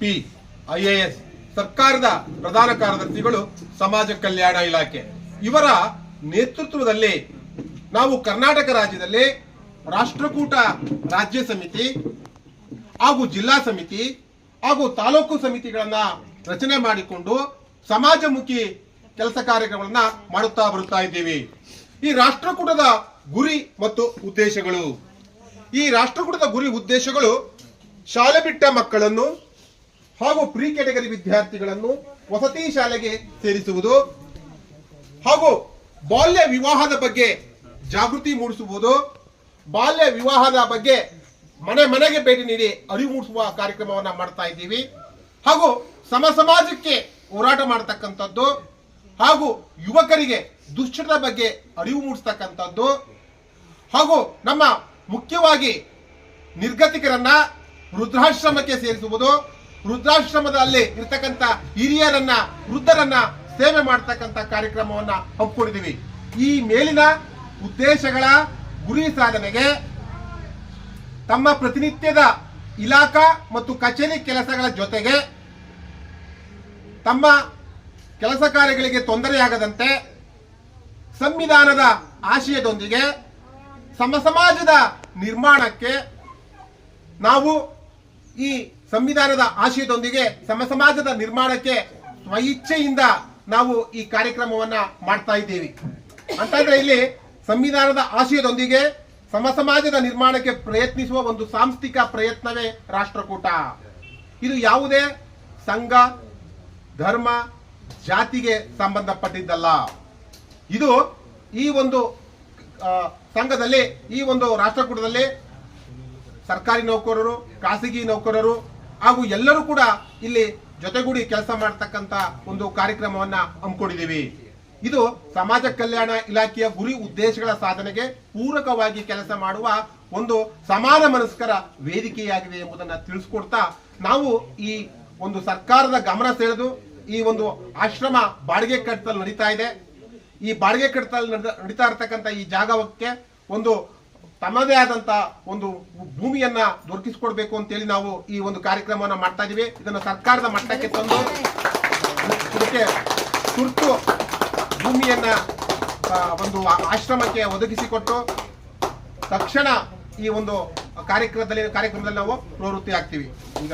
P IAS ಸರ್ಕಾರದ ಪ್ರಧಾನ ಕಾರ್ಯದರ್ಶಿಗಳು ಸಮಾಜ ಕಲ್ಯಾಣ ಇಲಾಖೆ. ಇವರ ನೇತೃತ್ವದಲ್ಲಿ ನಾವು ಕರ್ನಾಟಕ ರಾಜ್ಯದಲ್ಲಿ ರಾಷ್ಟ್ರಕೂಟ ರಾಜ್ಯ ಸಮಿತಿ ಹಾಗೂ ಜಿಲ್ಲಾ ಸಮಿತಿ ಹಾಗೂ ತಾಲೂಕು ಸಮಿತಿಗಳನ್ನ ರಚನೆ ಮಾಡಿಕೊಂಡು ಸಮಾಜಮುಖಿ ಕೆಲಸ ಕಾರ್ಯಕ್ರಮಗಳನ್ನ ಮಾಡುತ್ತಾ ಬರುತ್ತಾ ಇದ್ದೀವಿ. ಈ ರಾಷ್ಟ್ರಕೂಟದ ಗುರಿ ಮತ್ತು ಉದ್ದೇಶಗಳು. ಈ ರಾಷ್ಟ್ರಕೂಟದ ಗುರಿ ಉದ್ದೇಶಗಳು ಶಾಲೆ ಬಿಟ್ಟ ಮಕ್ಕಳನ್ನು ಹಾಗೂ ಪ್ರೀ ಕೆಟಗರಿ ವಿದ್ಯಾರ್ಥಿಗಳನ್ನು ವಸತಿ ಶಾಲೆಗೆ ಸೇರಿಸುವುದು ಹಾಗೂ ಬಾಲ್ಯ ವಿವಾಹದ ಬಗ್ಗೆ ಜಾಗೃತಿ ಮೂಡಿಸುವುದು, ಬಾಲ್ಯ ವಿವಾಹದ ಬಗ್ಗೆ ಮನೆ ಮನೆಗೆ ಭೇಟಿ ನೀಡಿ ಅರಿವು ಮೂಡಿಸುವ ಕಾರ್ಯಕ್ರಮವನ್ನು ಮಾಡ್ತಾ ಇದ್ದೀವಿ. ಹಾಗೂ ಸಮ ಸಮಾಜಕ್ಕೆ ಹೋರಾಟ ಮಾಡತಕ್ಕಂಥದ್ದು ಹಾಗೂ ಯುವಕರಿಗೆ ದುಶ್ಚಟದ ಬಗ್ಗೆ ಅರಿವು ಮೂಡಿಸ್ತಕ್ಕಂಥದ್ದು ಹಾಗೂ ನಮ್ಮ ಮುಖ್ಯವಾಗಿ ನಿರ್ಗತಿಕರನ್ನ ವೃದ್ಧಾಶ್ರಮಕ್ಕೆ ಸೇರಿಸುವುದು, ವೃದ್ಧಾಶ್ರಮದಲ್ಲಿ ಇರ್ತಕ್ಕಂಥ ಹಿರಿಯರನ್ನ, ವೃದ್ಧರನ್ನ ಸೇವೆ ಮಾಡ್ತಕ್ಕಂಥ ಕಾರ್ಯಕ್ರಮವನ್ನ ಹಮ್ಮಿಕೊಂಡಿದ್ದೀವಿ ಈ ಮೇಲಿನ ಉದ್ದೇಶಗಳ ಗುರಿ ಸಾಧನೆಗೆ ತಮ್ಮ ಪ್ರತಿನಿತ್ಯದ ಇಲಾಖಾ ಮತ್ತು ಕಚೇರಿ ಕೆಲಸಗಳ ಜೊತೆಗೆ ತಮ್ಮ ಕೆಲಸ ಕಾರ್ಯಗಳಿಗೆ ತೊಂದರೆಯಾಗದಂತೆ ಸಂವಿಧಾನದ ಆಶಯದೊಂದಿಗೆ ಸಮಸಮಾಜದ ನಿರ್ಮಾಣಕ್ಕೆ ನಾವು ಈ ಸಂವಿಧಾನದ ಆಶಯದೊಂದಿಗೆ ಸಮ ಸಮಾಜದ ನಿರ್ಮಾಣಕ್ಕೆ ಸ್ವಇಚ್ಛೆಯಿಂದ ನಾವು ಈ ಕಾರ್ಯಕ್ರಮವನ್ನ ಮಾಡ್ತಾ ಇದ್ದೀವಿ. ಅಂತಂದ್ರೆ ಇಲ್ಲಿ ಸಂವಿಧಾನದ ಆಶಯದೊಂದಿಗೆ ಸಮ ಸಮಾಜದ ನಿರ್ಮಾಣಕ್ಕೆ ಪ್ರಯತ್ನಿಸುವ ಒಂದು ಸಾಂಸ್ಥಿಕ ಪ್ರಯತ್ನವೇ ರಾಷ್ಟ್ರಕೂಟ. ಇದು ಯಾವುದೇ ಸಂಘ, ಧರ್ಮ, ಜಾತಿಗೆ ಸಂಬಂಧಪಟ್ಟಿದ್ದಲ್ಲ. ಇದು ಈ ಒಂದು ಸಂಘದಲ್ಲಿ, ಈ ಒಂದು ರಾಷ್ಟ್ರಕೂಟದಲ್ಲಿ ಸರ್ಕಾರಿ ನೌಕರರು, ಖಾಸಗಿ ನೌಕರರು ಹಾಗೂ ಎಲ್ಲರೂ ಕೂಡ ಇಲ್ಲಿ ಜೊತೆಗೂಡಿ ಕೆಲಸ ಮಾಡತಕ್ಕಂತ ಒಂದು ಕಾರ್ಯಕ್ರಮವನ್ನ ಹಮ್ಮಿಕೊಂಡಿದ್ದೀವಿ. ಇದು ಸಮಾಜ ಕಲ್ಯಾಣ ಇಲಾಖೆಯ ಗುರಿ ಉದ್ದೇಶಗಳ ಸಾಧನೆಗೆ ಪೂರಕವಾಗಿ ಕೆಲಸ ಮಾಡುವ ಒಂದು ಸಮಾನ ಮನಸ್ಕರ ವೇದಿಕೆಯಾಗಿದೆ ಎಂಬುದನ್ನು ತಿಳಿಸ್ಕೊಡ್ತಾ ನಾವು ಈ ಒಂದು ಸರ್ಕಾರದ ಗಮನ ಸೆಳೆದು ಈ ಒಂದು ಆಶ್ರಮ ಬಾಡಿಗೆ ಕಟ್ಟದಲ್ಲಿ ನಡೀತಾ ಇದೆ. ಈ ಬಾಡಿಗೆ ಕಟ್ಟದಲ್ಲಿ ನಡೀತಾ ಇರತಕ್ಕಂಥ ಈ ಜಾಗಕ್ಕೆ ಒಂದು ತಮ್ಮದೇ ಆದಂತ ಒಂದು ಭೂಮಿಯನ್ನ ದೊರಕಿಸಿಕೊಡ್ಬೇಕು ಅಂತೇಳಿ ನಾವು ಈ ಒಂದು ಕಾರ್ಯಕ್ರಮವನ್ನ ಮಾಡ್ತಾ ಇದೀವಿ ಇದನ್ನು ಸರ್ಕಾರದ ಮಟ್ಟಕ್ಕೆ ತಂದು ಇದಕ್ಕೆ ತುರ್ತು ಭೂಮಿಯನ್ನ ಒಂದು ಆಶ್ರಮಕ್ಕೆ ಒದಗಿಸಿಕೊಟ್ಟು ತಕ್ಷಣ ಈ ಒಂದು ಕಾರ್ಯಕ್ರಮದಲ್ಲಿ ಕಾರ್ಯಕ್ರಮದಲ್ಲಿ ನಾವು ಪ್ರವೃತ್ತಿ ಆಗ್ತೀವಿ ಈಗ.